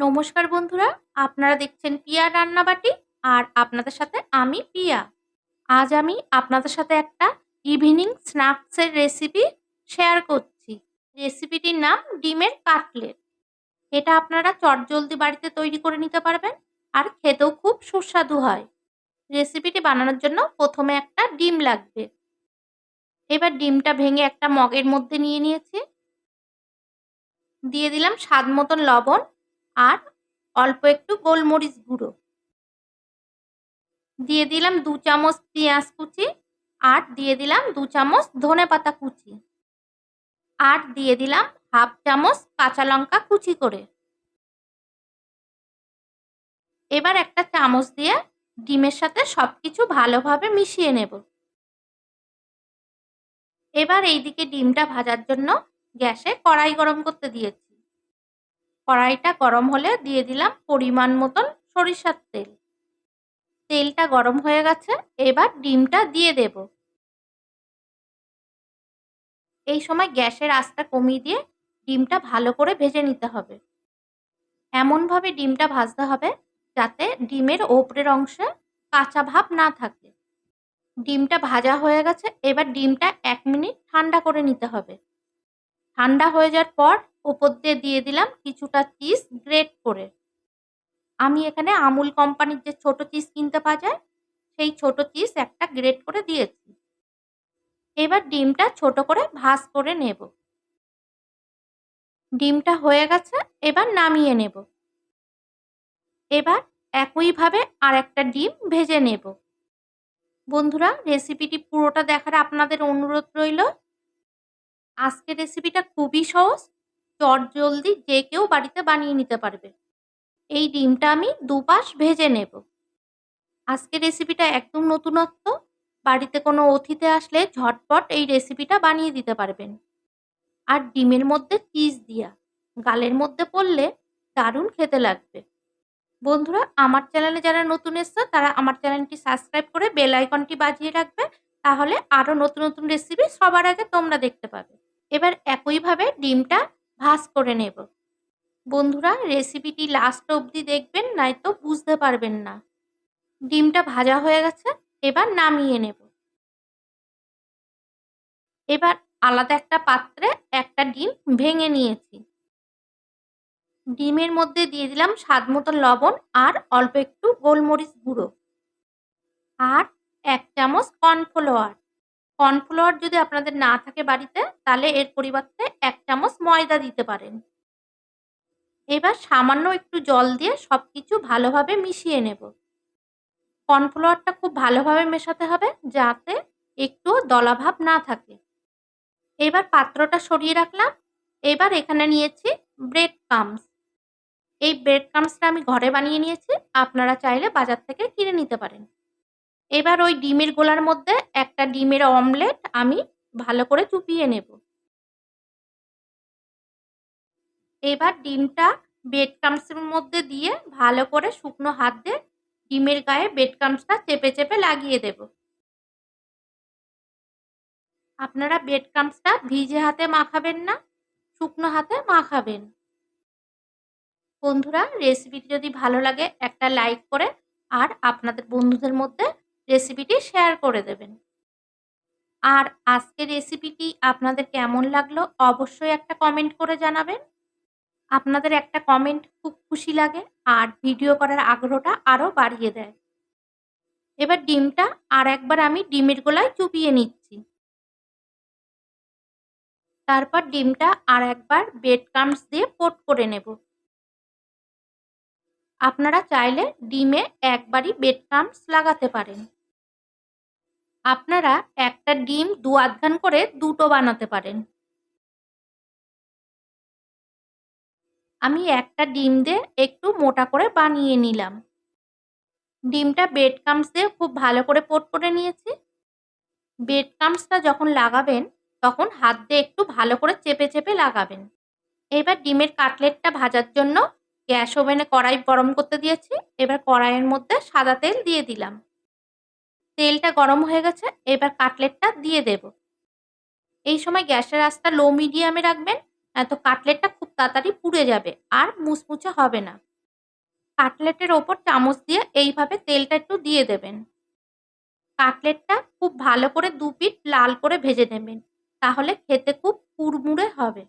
নমস্কার বন্ধুরা, আপনারা দেখছেন পিয়া রান্নাবাটি আর আপনাদের সাথে আমি পিয়া। আজ আমি আপনাদের সাথে একটা ইভিনিং স্ন্যাক্সের রেসিপি শেয়ার করছি। রেসিপিটির নাম ডিমের কাটলেট। এটা আপনারা চটজলদি বাড়িতে তৈরি করে নিতে পারবেন আর খেতেও খুব সুস্বাদু হয়। রেসিপিটি বানানোর জন্য প্রথমে একটা ডিম লাগবে। এবার ডিমটা ভেঙে একটা মগের মধ্যে নিয়ে নিয়েছি। দিয়ে দিলাম স্বাদ মতন লবণ আর অল্প একটু গোলমরিচ গুঁড়ো। দিয়ে দিলাম দু চামচ পেঁয়াজ কুচি আর দিয়ে দিলাম দু চামচ ধনে পাতা কুচি। আর দিয়ে দিলাম হাফ চামচ কাঁচা লঙ্কা কুচি করে। এবার একটা চামচ দিয়ে ডিমের সাথে সব কিছু ভালোভাবে মিশিয়ে নেব। এবার এইদিকে ডিমটা ভাজার জন্য গ্যাসে কড়াই গরম করতে দিয়েছি। কড়াইটা গরম হলে দিয়ে দিলাম পরিমাণ মতন সরিষার তেল। তেলটা গরম হয়ে গেছে, এবার ডিমটা দিয়ে দেব। এই সময় গ্যাসের আঁচটা কমিয়ে দিয়ে ডিমটা ভালো করে ভেজে নিতে হবে। এমনভাবে ডিমটা ভাজতে হবে যাতে ডিমের ওপরের অংশে কাঁচা ভাব না থাকে। ডিমটা ভাজা হয়ে গেছে, এবার ডিমটা এক মিনিট ঠান্ডা করে নিতে হবে। ঠান্ডা হয়ে যাওয়ার পর উপর দিয়ে দিয়ে দিলাম কিছুটা চিজ গ্রেট করে। আমি এখানে আমুল কোম্পানির যে ছোট চিজ কিনতে পাওয়া যায়, সেই ছোট চিজ একটা গ্রেট করে দিয়েছি। এবার ডিমটা ছোট করে ভাজ করে নেব। ডিমটা হয়ে গেছে, এবার নামিয়ে নেব। এবার একইভাবে আর একটা ডিম ভেজে নেব। বন্ধুরা রেসিপিটি পুরোটা দেখার আপনাদের অনুরোধ রইল। আজকের রেসিপিটা খুবই সহজ। চট জলদি যে কেউ বাড়িতে বানিয়ে নিতে পারবে। এই ডিমটা আমি দুপাশ ভেজে নেব। আজকের রেসিপিটা একদম নতুনত্ব। বাড়িতে কোনো অতিথি আসলে ঝটপট এই রেসিপিটা বানিয়ে দিতে পারবেন। আর ডিমের মধ্যে চিজ দিয়া। গালের মধ্যে পড়লে দারুণ খেতে লাগবে। বন্ধুরা, আমার চ্যানেলে যারা নতুন এসছে, তারা আমার চ্যানেলটি সাবস্ক্রাইব করে বেল আইকনটি বাজিয়ে রাখবে। তাহলে আরও নতুন নতুন রেসিপি সবার আগে তোমরা দেখতে পাবে। এবার একইভাবে ডিমটা ভাজ করে নেব। বন্ধুরা রেসিপিটি লাস্ট অবধি দেখবেন নয়তো বুঝতে পারবেন না। ডিমটা ভাজা হয়ে গেছে, এবার নামিয়ে নেব। এবার আলাদা একটা পাত্রে একটা ডিম ভেঙে নিয়েছি। ডিমের মধ্যে দিয়ে দিলাম স্বাদ মতো লবণ আর অল্প একটু গোলমরিচ গুঁড়ো। আর এক চামচ কর্নফ্লাওয়ার। কর্নফ্লাওয়ার যদি আপনাদের না থাকে বাড়িতে, তাহলে এর পরিবর্তে এক চামচ ময়দা দিতে পারেন। এবার সামান্য একটু জল দিয়ে সব কিছু ভালোভাবে মিশিয়ে নেব। কর্নফ্লাওয়ারটা খুব ভালোভাবে মেশাতে হবে যাতে একটু দলাভাব না থাকে। এবার পাত্রটা সরিয়ে রাখলাম। এবার এখানে নিয়েছি ব্রেড কামস এই ব্রেড কামসটা আমি ঘরে বানিয়ে নিয়েছি। আপনারা চাইলে বাজার থেকে কিনে নিতে পারেন। এবার ওই ডিমের গোলার মধ্যে একটা ডিমের অমলেট আমি ভালো করে চুপিয়ে নেব। এবার ডিমটা বেড কামসের মধ্যে দিয়ে ভালো করে শুকনো হাত দিয়ে ডিমের গায়ে বেড কামসটা চেপে চেপে লাগিয়ে দেব। আপনারা বেড কামসটা ভিজে হাতে মাখাবেন না, শুকনো হাতে মাখাবেন। বন্ধুরা রেসিপিটি যদি ভালো লাগে একটা লাইক করে আর আপনাদের বন্ধুদের মধ্যে রেসিপিটি শেয়ার করে দেবেন। আর আজকের রেসিপিটি আপনাদের কেমন লাগল অবশ্যই একটা কমেন্ট করে জানাবেন। আপনাদের একটা কমেন্ট খুব খুশি লাগে আর ভিডিও করার আগ্রহটা আরও বাড়িয়ে দেয়। এবার ডিমটা আর একবার আমি ডিমের গোলায় চুপিয়ে নিচ্ছি। তারপর ডিমটা আর একবার বেড কামস দিয়ে পোট করে নেব। আপনারা চাইলে ডিমে একবারই বেড কামস লাগাতে পারেন। আপনারা একটা ডিম দু আধখান করে দুটো বানাতে পারেন। আমি একটা ডিম দিয়ে একটু মোটা করে বানিয়ে নিলাম। ডিমটা বেড কামস দিয়ে খুব ভালো করে পোট করে নিয়েছি। বেড কামসটা যখন লাগাবেন, তখন হাত দিয়ে একটু ভালো করে চেপে চেপে লাগাবেন। এবার ডিমের কাটলেটটা ভাজার জন্য গ্যাস ওভেনে কড়াই গরম করতে দিয়েছি। এবার কড়াইয়ের মধ্যে সাদা তেল দিয়ে দিলাম। তেলটা গরম হয়ে গেছে, এবার কাটলেটটা দিয়ে দেব। এই সময় গ্যাসের আঁচটা লো মিডিয়ামে রাখবেন তো কাটলেটটা খুব তাড়াতাড়ি পুড়ে যাবে, আর মুচমুচে হবে না। কাটলেটের ওপর চামচ দিয়ে এইভাবে তেলটা একটু দিয়ে দেবেন। কাটলেটটা খুব ভালো করে দু পিট লাল করে ভেজে নেবেন, তাহলে খেতে খুব কুড়মুড়ে হবে।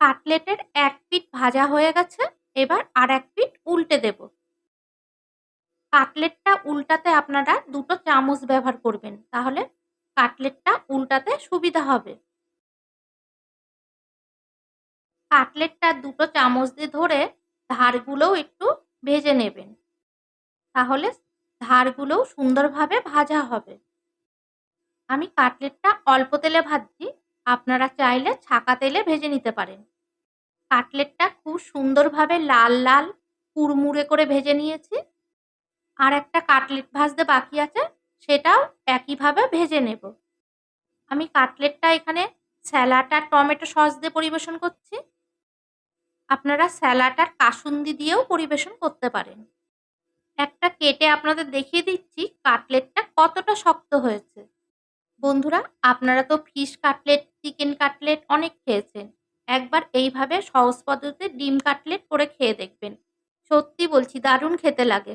কাটলেটের এক পিট ভাজা হয়ে গেছে, এবার আর এক পিট উল্টে দেব। কাটলেটটা উল্টাতে আপনারা দুটো চামচ ব্যবহার করবেন, তাহলে কাটলেটটা উল্টাতে সুবিধা হবে। কাটলেটটা দুটো চামচ দিয়ে ধরে ধারগুলোও একটু ভেজে নেবেন, তাহলে ধারগুলোও সুন্দরভাবে ভাজা হবে। আমি কাটলেটটা অল্প তেলে ভাজছি, আপনারা চাইলে ছাকা তেলে ভেজে নিতে পারেন। কাটলেটটা খুব সুন্দরভাবে লাল লাল কুড়মুড়ে করে ভেজে নিয়েছি। আর একটা কাটলেট ভাজতে বাকি আছে, সেটাও একইভাবে ভেজে নেব। আমি কাটলেটটা এখানে স্যালাড আর টমেটো সস দিয়ে পরিবেশন করছি। আপনারা স্যালাড আর কাসুন্দি দিয়েও পরিবেশন করতে পারেন। একটা কেটে আপনাদের দেখিয়ে দিচ্ছি কাটলেটটা কতটা শক্ত হয়েছে। বন্ধুরা, আপনারা তো ফিশ কাটলেট, চিকেন কাটলেট অনেক খেয়েছেন। একবার এইভাবে সহজ পদ্ধতিতে ডিম কাটলেট করে খেয়ে দেখবেন। সত্যি বলছি, দারুণ খেতে লাগে।